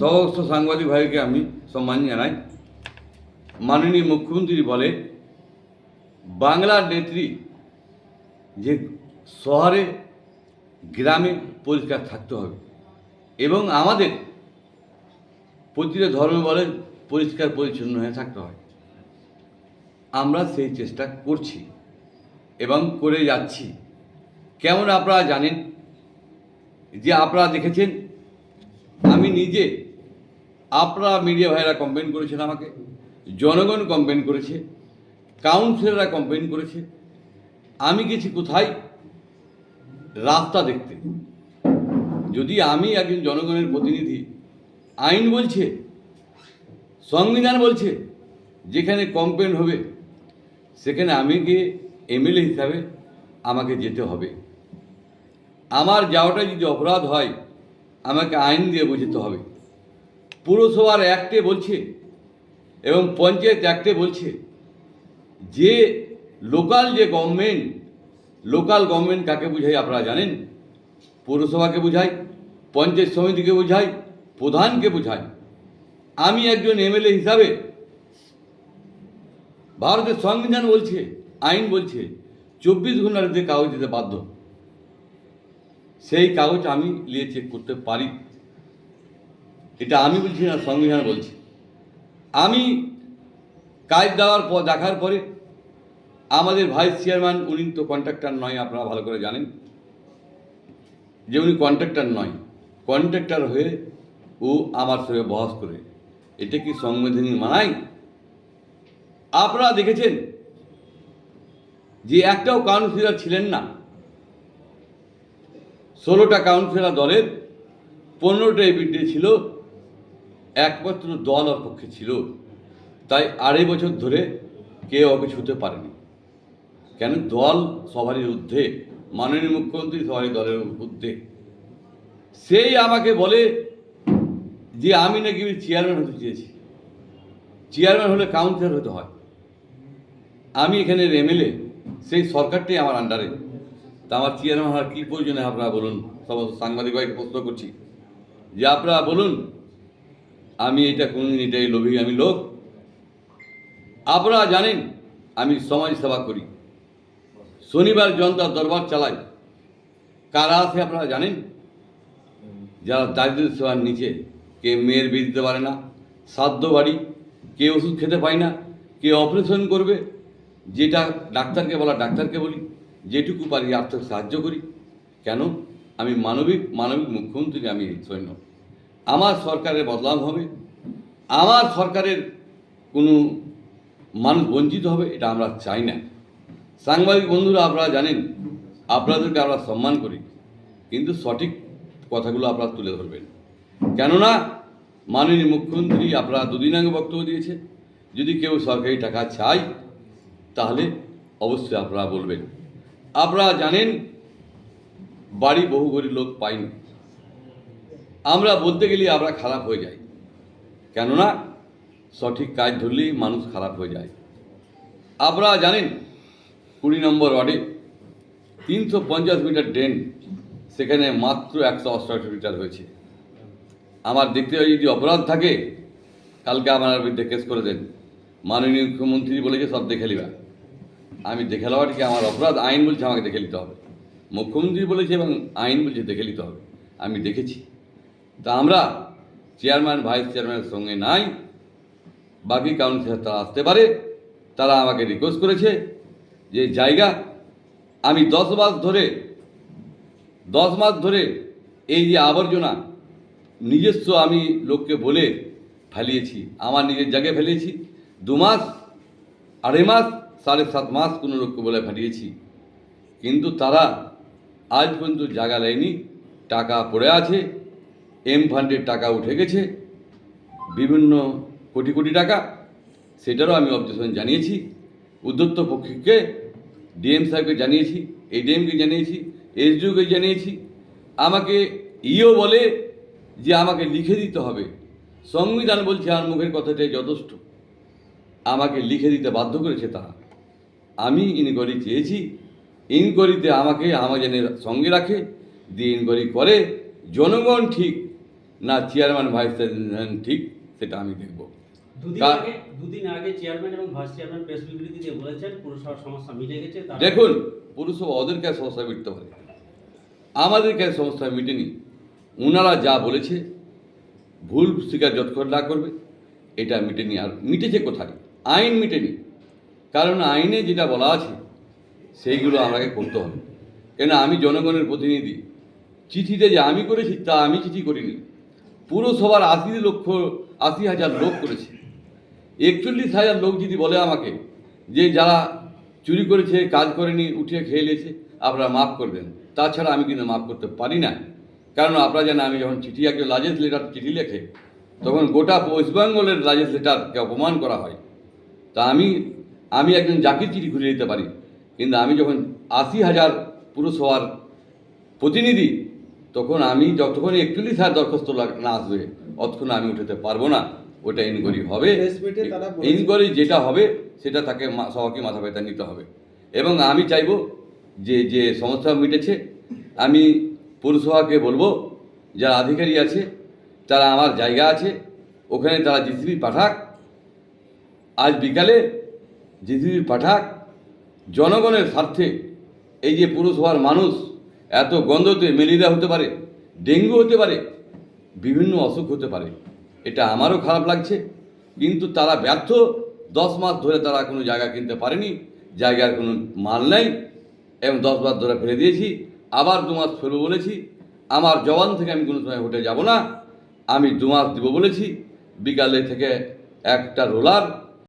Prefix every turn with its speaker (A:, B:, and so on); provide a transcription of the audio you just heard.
A: সমস্ত সাংবাদিক ভাইকে আমি সম্মান জানাই। মাননীয় মুখ্যমন্ত্রী বলে, বাংলার নেত্রী যে শহরে, গ্রামে পরিষ্কার থাকতে হবে এবং আমাদের প্রতিটা ধর্ম বলে পরিষ্কার পরিচ্ছন্ন হয়ে থাকতে হয়। আমরা সেই চেষ্টা করছি এবং করে যাচ্ছি। কেমন আপনারা জানেন? যে আপনারা দেখেছেন, আমি নিজে আপনারা মিডিয়া ভাইরা কমপ্লেন করেছেন আমাকে, জনগণ কমপ্লেন করেছে কাউন্সিলররা কমপ্লেন করেছে। আমি গেছি কোথায়? রাস্তা দেখতে। যদি আমি একজন জনগণের প্রতিনিধি, আইন বলছে, সংবিধান বলছে, যেখানে কমপ্লেন হবে, সেখানে আমি গিয়ে এমএলএ হিসাবে আমাকে যেতে হবে। আমার যাওয়াটা যদি অপরাধ হয়, আমাকে আইন দিয়ে বোঝাতে হবে। পুরসভার অ্যাক্টে বলছে এবং পঞ্চায়েত অ্যাক্টে বলছে যে লোকাল যে গভর্নমেন্ট লোকাল গভর্নমেন্ট কাকে বোঝায় আপনারা জানেন? পৌরসভাকে বোঝায়, পঞ্চায়েত সমিতিকে বোঝায়, প্রধানকে বোঝায়। আমি একজন এমএলএ হিসাবে ভারতের সংবিধান বলছে, আইন বলছে, চব্বিশ ঘণ্টার কাগজ দিতে বাধ্য। সেই কাগজ আমি নিয়ে চেক করতে পারি। এটা আমি বলছি না, সংবিধান বলছি। আমি কাজ দেওয়ার পর, দেখার পরে আমাদের ভাইস চেয়ারম্যান উনি তো কন্ট্রাক্টর নয়, আপনারা ভালো করে জানেন। যে উনি কন্ট্রাক্টর নয় কন্ট্রাক্টর হয়ে ও আমার সঙ্গে বহস করে। এটা কি সংবিধানিক মানায় আপনারা দেখেছেন যে একটাও কাউন্সিলর ছিলেন না। ষোলোটা কাউন্সিলর দলের, পনেরোটা এবিডে ছিল একমাত্র দল ওর পক্ষে ছিল। তাই আড়াই বছর ধরে কেউ ওকে ছুতে পারেনি। কেন? দল সবারই ঊর্ধ্বে, মাননীয় মুখ্যমন্ত্রী সবারই দলের ঊর্ধ্বে। সেই আমাকে বলে যে আমি নাকি চেয়ারম্যান হতে চেয়েছি। চেয়ারম্যান হলে কাউন্সিলর হতে হয়। আমি এখানে এমএলএ সেই সরকারটাই আমার আন্ডারে তা আমার চেয়ারম্যান হওয়ার কী প্রয়োজনে আপনারা বলুন? সমস্ত সাংবাদিক ভাইকে প্রশ্ন করছি। যে আপনারা বলুন আমি এটা কোনদিন এটাই লোভী, আমি লোক। আপনারা জানেন, আমি সমাজ সেবা করি। শনিবার জনতার দরবার চালাই। কারা আছে আপনারা জানেন? যারা দারিদ্র সেবার নিচে কে মেয়ের বিয়ে দিতে পারে না সাধ্য বাড়ি কে ওষুধ খেতে পায় না কে অপারেশন করবে। যেটা ডাক্তারকে বলা, ডাক্তারকে বলি, যেটুকু পারি আর্থিক সাহায্য করি। কেন? আমি মানবিক মানবিক মুখ্যমন্ত্রী, আমি সৈন্য। আমার সরকারের বদলাম হবে, আমার সরকারের কোনো মানুষ বঞ্চিত হবে, এটা আমরা চাই না। সাংবাদিক বন্ধুরা, আপনারা জানেন, আপনাদেরকে আমরা সম্মান করি, কিন্তু সঠিক কথাগুলো আপনারা তুলে ধরবেন। কেননা, মাননীয় মুখ্যমন্ত্রী আপনারা দুদিন আগে বক্তব্য দিয়েছে যদি কেউ সরকারি টাকা চায়, তাহলে অবশ্যই আপনারা বলবেন। আপনারা জানেন, বাড়ি বহু গরিব লোক পাইনি আমরা বলতে গেলে আমরা খারাপ হয়ে যাই। কেননা সঠিক কাজ ধরলেই মানুষ খারাপ হয়ে যায়। আপনারা জানেন, কুড়ি নম্বর ওয়ার্ডে তিনশো পঞ্চাশ মিটার ড্রেন সেখানে মাত্র একশো অষ্টআশি মিটার হয়েছে। আমার দেখতে হয় যদি অপরাধ থাকে, কালকে আমার বিরুদ্ধে কেস করে দেন মাননীয় মুখ্যমন্ত্রী বলেছে, সব দেখে নিবা। আমি দেখে নেওয়াটিকে আমার অপরাধ আইন বলছে, আমাকে দেখে নিতে হবে। মুখ্যমন্ত্রী বলেছে এবং আইন বলছে, দেখে নিতে হবে। আমি দেখেছি। তা আমরা চেয়ারম্যান ভাইস চেয়ারম্যানের সঙ্গে নাই। বাকি কাউন্সিলর তারা আসতে পারে। তারা আমাকে রিকোয়েস্ট করেছে যে জায়গা, আমি দশ মাস ধরে, দশ মাস ধরে এই যে আবর্জনা নিজস্ব আমি লোককে বলে ফেলিয়েছি, আমার নিজের জায়গায় ফেলিয়েছি। দু মাস, আড়াই মাস, সাড়ে সাত মাস কোনো লোককে বলে ফাটিয়েছি কিন্তু তারা আজ পর্যন্ত জায়গা নেয়নি, টাকা পড়ে আছে। এম ফান্ডের টাকা উঠে গেছে। বিভিন্ন কোটি কোটি টাকা, সেটারও আমি অবজেকশন জানিয়েছি। উদ্যত্ত পক্ষকে ডিএম সাহেবকে জানিয়েছি এডিএমকে জানিয়েছি এসডিওকে জানিয়েছি। আমাকে ইও বলে যে আমাকে লিখে দিতে হবে। সংবিধান বলছে আমার মুখের কথাটাই যথেষ্ট। আমাকে লিখে দিতে বাধ্য করেছে তারা। আমি ইনকোয়ারি চেয়েছি ইনকোয়ারিতে আমাকে আমাজনের সঙ্গে রাখে, দিয়ে ইনকোয়ারি করে, জনগণ ঠিক না চেয়ারম্যান ভাইস চেয়ারম্যান ঠিক সেটা আমি দেখব।
B: দুদিন আগে দুদিন আগে চেয়ারম্যান এবং ভাইস চেয়ারম্যান প্রেস বিবৃতি দিয়ে বলেছেন পুরসভার সমস্যা মিটে গেছে
A: দেখুন পুরসভা ওদেরকে সমস্যা মিটতে পারে? আমাদেরকে সমস্যা মিটেনি? ওনারা যা বলেছে ভুল স্বীকার যতক্ষণ না করবে এটা মিটেনি আর মিটেছে কোথায়? আইন মিটেনি। কারণ আইনে যেটা বলা আছে সেইগুলো আমাকে করতে হবে। কেন আমি জনগণের প্রতিনিধি। চিঠিতে যে আমি করেছি তা আমি চিঠি করিনি। পুরসভার আশি লক্ষ, আশি হাজার লোক করেছে। একচল্লিশ হাজার লোক যদি বলে আমাকে যে যারা চুরি করেছে, কাজ করেনি, উঠিয়ে খেয়ে নিয়েছে, আপনারা মাফ করবেন। তাছাড়া আমি কিন্তু মাফ করতে পারি না। কারণ আপনারা জানেন, আমি যখন চিঠি, একজন লাজেস লেটার চিঠি লেখে, তখন গোটা ওয়েস্ট বেঙ্গলের লাজেস লেটারকে অপমান করা হয়। তা আমি আমি একজন জাকির চিঠি ঘুরিয়ে দিতে পারি। কিন্তু আমি যখন আশি হাজার পুরসভার প্রতিনিধি তখন আমি যতক্ষণ একচল্লিশ হাজার দরখাস্ত না আসবে অতক্ষণ আমি উঠাতে পারব না। ওটা ইনকোয়ারি হবে। ইনকোয়ারি যেটা হবে সেটা তাকে সবাইকে মাথা ব্যথা নিতে হবে। এবং আমি চাইব যে যে সমস্যা মিটেছে আমি পুরসভাকে বলব যারা আধিকারী আছে তারা আমার জায়গা আছে ওখানে তারা জিসিবি পাঠাক। আজ বিকালে জিসিবি পাঠাক জনগণের স্বার্থে এই যে পুরসভার মানুষ এত গন্ধতে ম্যালেরিয়া হতে পারে, ডেঙ্গু হতে পারে, বিভিন্ন অসুখ হতে পারে। এটা আমারও খারাপ লাগছে, কিন্তু তারা ব্যর্থ। দশ মাস ধরে তারা কোনো জায়গা কিনতে পারেনি, জায়গার কোনো মাল নেই, এবং দশ মাস ধরে ফেলে দিয়েছি। আবার দু মাস ফেলব বলেছি, আমার জওয়ান থেকে আমি কোনো সময় হোটেল যাব না, আমি দু মাস দিব বলেছি, বিকালে থেকে একটা রোলার